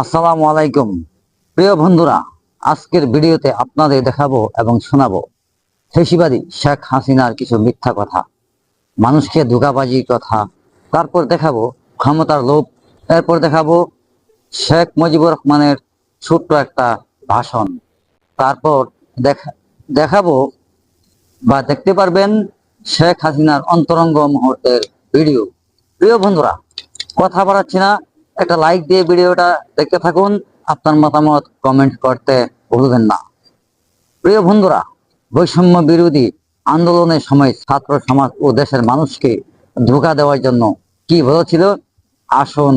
আসসালামু আলাইকুম। প্রিয় বন্ধুরা, আজকের ভিডিওতে আপনাদের দেখাবো এবং শোনাবো ফেসিবাদী শেখ হাসিনার কিছু মিথ্যা কথা, মানুষকে ধোকাবাজির কথা। তারপর দেখাবো ক্ষমতার লোভ, এরপর দেখাবো শেখ মুজিবুর রহমানের ছোট্ট একটা ভাষণ। তারপর দেখা, দেখাবো বা দেখতে পারবেন শেখ হাসিনার অন্তরঙ্গ মুহূর্তের ভিডিও। প্রিয় বন্ধুরা, কথা বাড়াচ্ছি না একটা লাইক দিয়ে ভিডিওটা দেখতে থাকুন। আপনার মতামত কমেন্ট করতে ভুলবেন না। প্রিয় বন্ধুরা, বৈষম্য বিরোধী আন্দোলনের সময় ছাত্র সমাজ ও দেশের মানুষকে ধোকা দেওয়ার জন্য কি বলেছিল? আসুন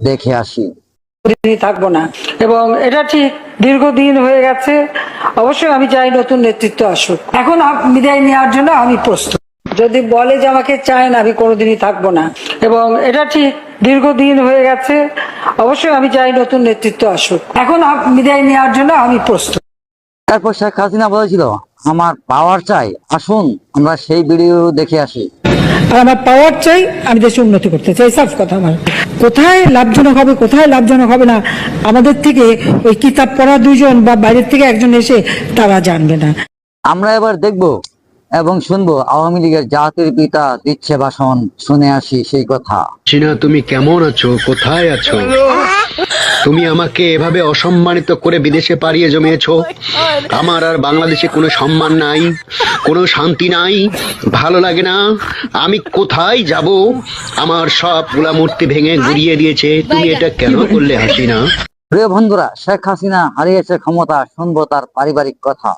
দেখে আসি। থাকব না। এবং এটা ঠিক দীর্ঘদিন হয়ে গেছে। অবশ্যই আমি চাই নতুন নেতৃত্ব আসুক। এখন বিদায় নেওয়ার জন্য আমি প্রস্তুত। যদি বলে যে আমাকে চায় না, আমি কোনোদিনই থাকব না। এবং এটা ঠিক দীর্ঘদিন হয়ে গেছে অবশ্যই আমি চাই নতুন নেতৃত্ব আসুক। এখন বিদায় নেওয়ার জন্য আমি প্রস্তুত। তারপর শেখ হাসিনা বলেছিল আমার পাওয়ার চাই আসুন আমরা সেই ভিডিও দেখে আসি। আমার পাওয়ার চাই আমি দেশে উন্নতি করতে চাই। সাফ কথা আমার। কোথায় লাভজনক হবে কোথায় লাভজনক হবে না আমাদের থেকে ওই কিতাব পড়া দুজন বা বাইরের থেকে একজন এসে তারা জানবে না। আমরা এবার দেখব এবং শুনব আওয়ামী লীগের জাতির পিতা দিচ্ছে ভাষণ শুনে আসি সেই কথা। চিনা তুমি কেমন আছো? কোথায় আছো? তুমি আমাকে এভাবে অসম্মানিত করে বিদেশে পাড়িয়ে জমিয়েছো? আমার আর বাংলাদেশে কোনো সম্মান নাই কোনো শান্তি নাই ভালো লাগে না। আমি কোথায় যাব? আমার সব মূর্তি ভেঙে গুড়িয়ে দিয়েছে। তুমি এটা কেন করলে হাসিনা? প্রিয় বন্ধুরা শেখ হাসিনা হারিয়েছে ক্ষমতা শুনব তার পারিবারিক কথা।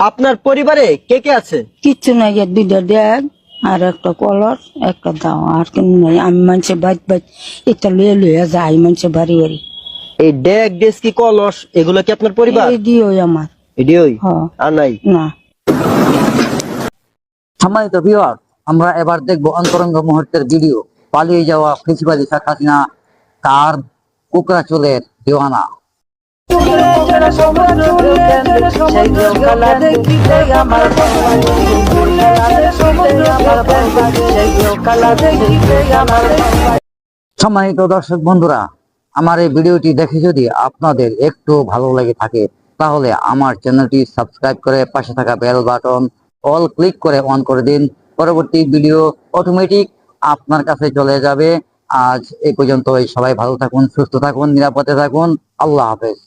আপনার পরিবারে কে কে আছে? কিচ্ছু নাই এর দুইটা ড্যাগ আর একটা কলর একটা দাও আর কিন্তু নাই। আমি মানুষে বাইত বাইত এটা লুয়ে লুয়ে যাই মানুষে বাড়ি বাড়ি। এই ডেক ডেস্কি কলস এগুলো কি আপনার পরিবার? এই দিও আমার। এডিওই আর নাই? না। সম্মানিত ভিউয়ার আমরা এবার দেখব অন্তরঙ্গ মুহূর্তের ভিডিও পালিয়ে যাওয়া ফেসিবাদী শেখ হাসিনা তার কুকরা চুলের দিওয়ানা? সম্মানিত দর্শক বন্ধুরা, আমার এই ভিডিওটি দেখে যদি আপনাদের একটু ভালো লেগে থাকে, তাহলে আমার চ্যানেলটি সাবস্ক্রাইব করে পাশে থাকা বেল বাটন অল ক্লিক করে অন করে দিন। পরবর্তী ভিডিও অটোমেটিক আপনার কাছে চলে যাবে। আজ এই পর্যন্ত সবাই ভালো থাকুন, সুস্থ থাকুন, নিরাপদে থাকুন। আল্লাহ হাফেজ।